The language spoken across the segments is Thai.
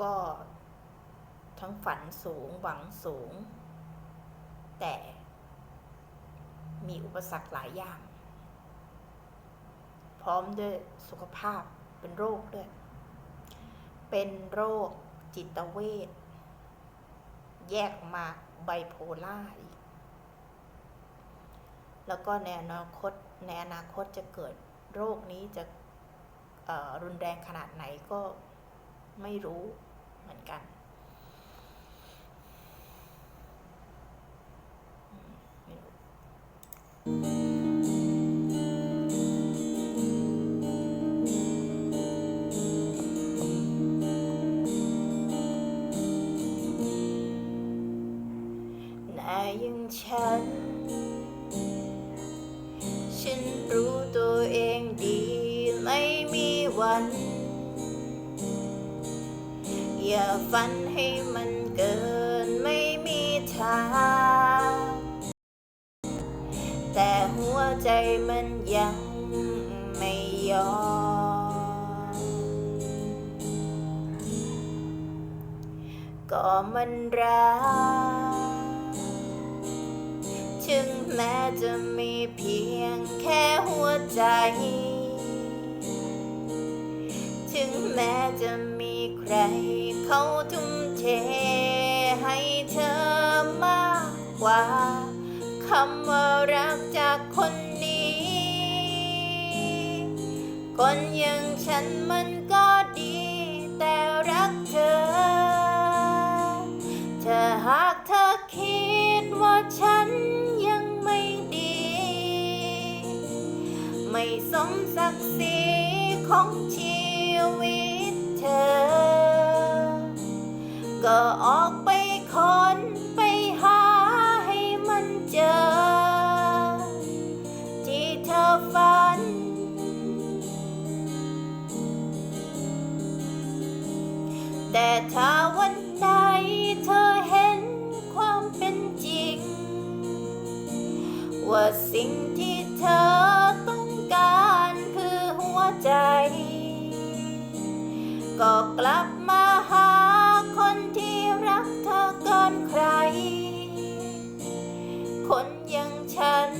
ก็ทั้งฝันสูงหวังสูง แต่มีอุปสรรคหลายอย่าง พร้อมด้วยสุขภาพเป็นโรคด้วย เป็นโรคจิตเวชแยกมาไบโพล่าอีก แล้วก็ในอนาคตในอนาคตจะเกิดโรคนี้จะรุนแรงขนาดไหนก็ไม่รู้ เหมือนกัน นายย่างฉัน ฉันรู้ตัวเองดีไม่มีวัน อย่าฝันให้มันเกินไม่มีทาง แต่หัวใจมันยังไม่ยอม ก็มันรัก ถึงแม้จะมีเพียงแค่หัวใจ ถึงแม้จะมี ใครเขาทุ่มเทให้เธอมากกว่าคำว่ารักจากคนนี้ คนอย่างฉันมันก็ดี แต่รักเธอ เธอหากเธอคิดว่าฉันยังไม่ดี ไม่สมศักดิ์ศรีของชีวิต อ ก็ออกไปค้นไปหาให้มันเจอ ที่เธอฝัน แต่ถ้าวันใดเธอเห็นความเป็นจริง ว่าสิ่งที่เธอต้องการคือหัวใจ ก็กลับมาหาคนที่รักเธอเกินใคร คนอย่างฉัน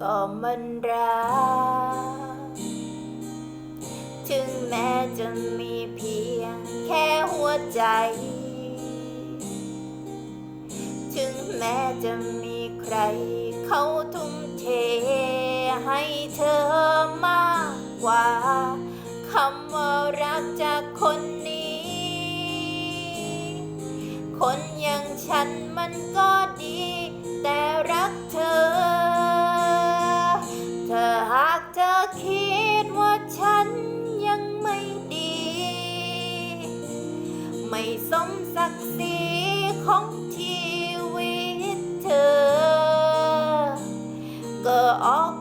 ก็มันรัก ถึงแม้จะมีเพียงแค่หัวใจ ถึงแม้จะมีใครเขาทุ่ม ให้เธอมากกว่าคำว่ารักจากคนนี้ คนอย่างฉันมันก็ดี แต่รักเธอ เธอหากเธอคิดว่าฉันยังไม่ดี ไม่สมศักดิ์ศรีของชีวิตเธอ ก็ออก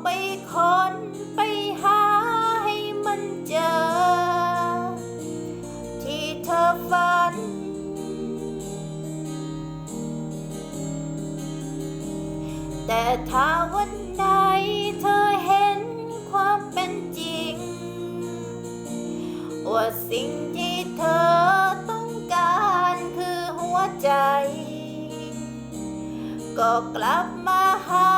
แต่ถ้าวันใดเธอเห็นความเป็นจริง ว่าสิ่งที่เธอต้องการคือหัวใจ ก็กลับมาหา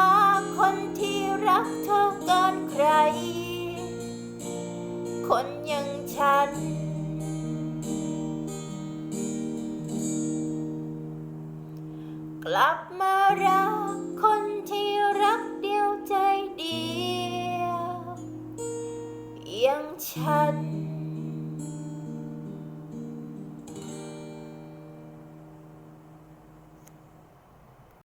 คนที่รักเธอเกินใคร คนอย่างฉันกลับมารัก คนที่รักเดียวใจเดียวอย่างฉัน